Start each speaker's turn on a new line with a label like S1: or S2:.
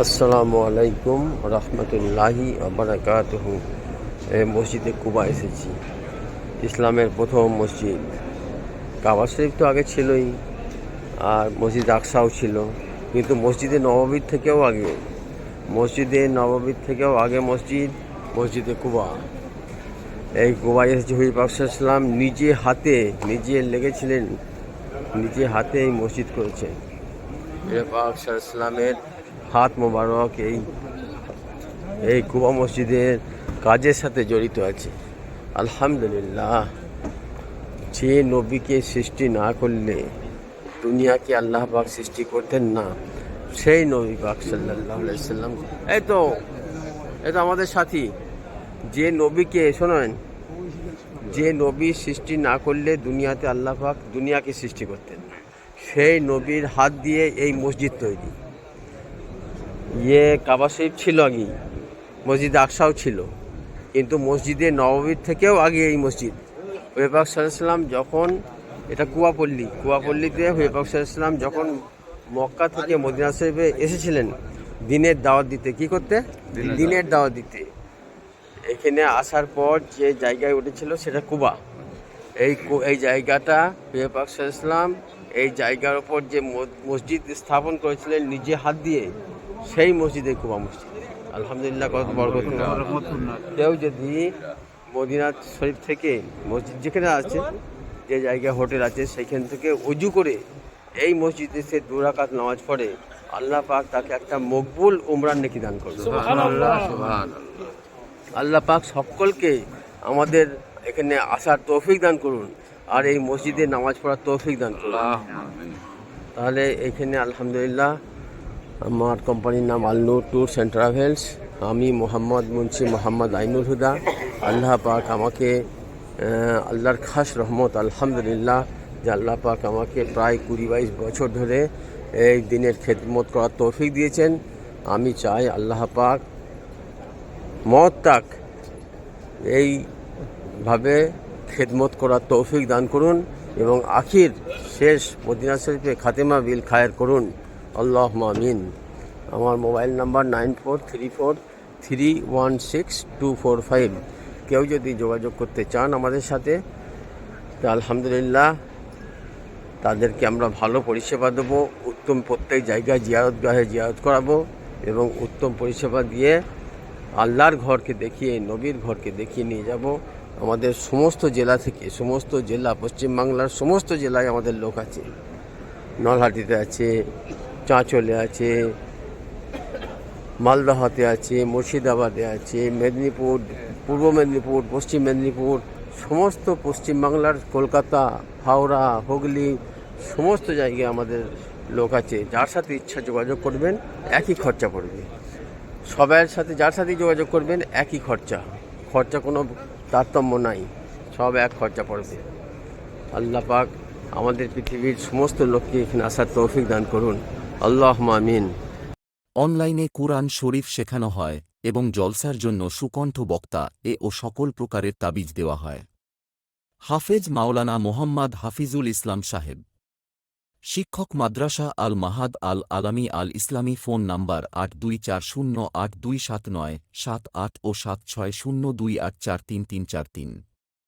S1: আসসালামু আলাইকুম রহমতুল্লাহি আবরাকাতহ এই মসজিদে কুবা এসেছি। ইসলামের প্রথম মসজিদ। কাবা শরীফ তো আগে ছিলই আর মসজিদ আকসাও ছিল। কিন্তু মসজিদে নববীর থেকেও আগে। মসজিদে নববীর থেকেও আগে মসজিদ, মসজিদে কুবা। এই কুবায় এসেছে হুই পাকসাল্লাম নিজে হাতে, নিজে লেগেছিলেন, নিজে হাতে এই মসজিদ করেছেন। ইসলামের হাত মোবারক, এই এই কুবা মসজিদের কাজের সাথে জড়িত আছে। আলহামদুলিল্লাহ, যে নবীকে সৃষ্টি না করলে দুনিয়াকে আল্লাহ পাক সৃষ্টি করতেন না, সেই নবী পাক সাল্লাহ সাল্লাম। এই তো এই তো আমাদের সাথী, যে নবীকে, শোনেন, যে নবী সৃষ্টি না করলে দুনিয়াতে আল্লাহ পাক দুনিয়াকে সৃষ্টি করতেন সেই নবীর হাত দিয়ে এই মসজিদ তৈরি। ইয়ে কাবা শরীফ ছিল আগে মসজিদ আকসাও ছিল। কিন্তু মসজিদে নববীর থেকেও আগে এই মসজিদ। হুয়েপাক সাল্লাম যখন এটা কুয়াপল্লী কুয়াপল্লীতে হুয়েপাক সাল্লাম যখন মক্কা থেকে মদিনা শরীফে এসেছিলেন দিনের দাওয়াত দিতে কি করতে? দিনের দাওয়াত। দিতে। এখানে আসার পর যে জায়গায় উঠেছিল সেটা কুবা। এই এই জায়গাটা হুয়েপাক সাল্লাম এই জায়গার ওপর যে মসজিদ স্থাপন করেছিলেন নিজে হাত দিয়ে সেই মসজিদে কুবা মসজিদ আলহামদুলিল্লাহ কত বরকত। কেউ যদি মদিনা শরীফ থেকে মসজিদ যেখানে আছে যে জায়গায় হোটেল আছে সেখান থেকে উজু করে এই মসজিদে সে দুরাকাত নামাজ পড়ে আল্লাহ পাক তাকে একটা মকবুল উমরান নেকি দান করবে। আল্লাহ পাক সকলকে আমাদের এখানে আসার তৌফিক দান করুন আর এই মসজিদে নামাজ পড়ার তৌফিক দান করুন। তাহলে এখানে আলহামদুলিল্লাহ আমার কোম্পানির নাম আলনুর ট্যুরস অ্যান্ড ট্রাভেলস। আমি মোহাম্মদ মুন্সি মোহাম্মদ আইনুল হুদা। আল্লাহ পাক আমাকে আল্লাহর খাস রহমত, আলহামদুলিল্লাহ, যে আল্লাহ পাক আমাকে প্রায় কুড়ি বাইশ বছর ধরে এই দিনের খেদমত করার তৌফিক দিয়েছেন। আমি চাই আল্লাহ পাক মত তাক এইভাবে খেদমত করার তৌফিক দান করুন এবং আখির শেষ মদিনা শরীফে খাতেমা বিল খায়ের করুন। আল্লাহ মামিন আমার mobile number nine four three four three one six two four five. কেউ যদি যোগাযোগ করতে চান আমাদের সাথে, তো আলহামদুলিল্লাহ তাদেরকে আমরা ভালো পরিষেবা দেবো, উত্তম প্রত্যেক জায়গায় জিয়ারতগাহে জিয়ারত করাবো এবং উত্তম পরিষেবা দিয়ে আল্লাহর ঘরকে দেখিয়ে, নবীর ঘরকে দেখিয়ে নিয়ে যাব। আমাদের সমস্ত জেলা থেকে, সমস্ত জেলা, পশ্চিমবাংলার সমস্ত জেলায় আমাদের লোক আছে। নলহাটিতে আছে চাঁচলে আছে মালদহাতে আছে, মুর্শিদাবাদে আছে, মেদিনীপুর, পূর্ব মেদিনীপুর, পশ্চিম মেদিনীপুর, সমস্ত পশ্চিমবাংলার কলকাতা, হাওড়া, হুগলি, সমস্ত জায়গায় আমাদের লোক আছে। যার সাথে ইচ্ছা যোগাযোগ করবেন, একই খরচা পড়বে। সবার সাথে যার সাথে যোগাযোগ করবেন, একই খরচা। খরচা কোনো তারতম্য নাই, সব এক খরচা পড়বে। আল্লাহ পাক আমাদের পৃথিবীর সমস্ত লোককে এখানে আসার তৌফিক দান করুন। আল্লাহ মামিন
S2: অনলাইনে কুরআন শরীফ শেখানো হয় এবং জলসার জন্য সুকণ্ঠ বক্তা এ ও সকল প্রকারের তাবিজ দেওয়া হয়। হাফেজ মাওলানা মোহাম্মদ হাফিজুল ইসলাম সাহেব। শিক্ষক মাদ্রাসা আল মাহাদ আল আলামী আল ইসলামী ফোন নাম্বার আট দুই চার শূন্য আট দুই সাত নয় সাত আট ও সাত ছয় শূন্য দুই আট চার তিন তিন চার তিন।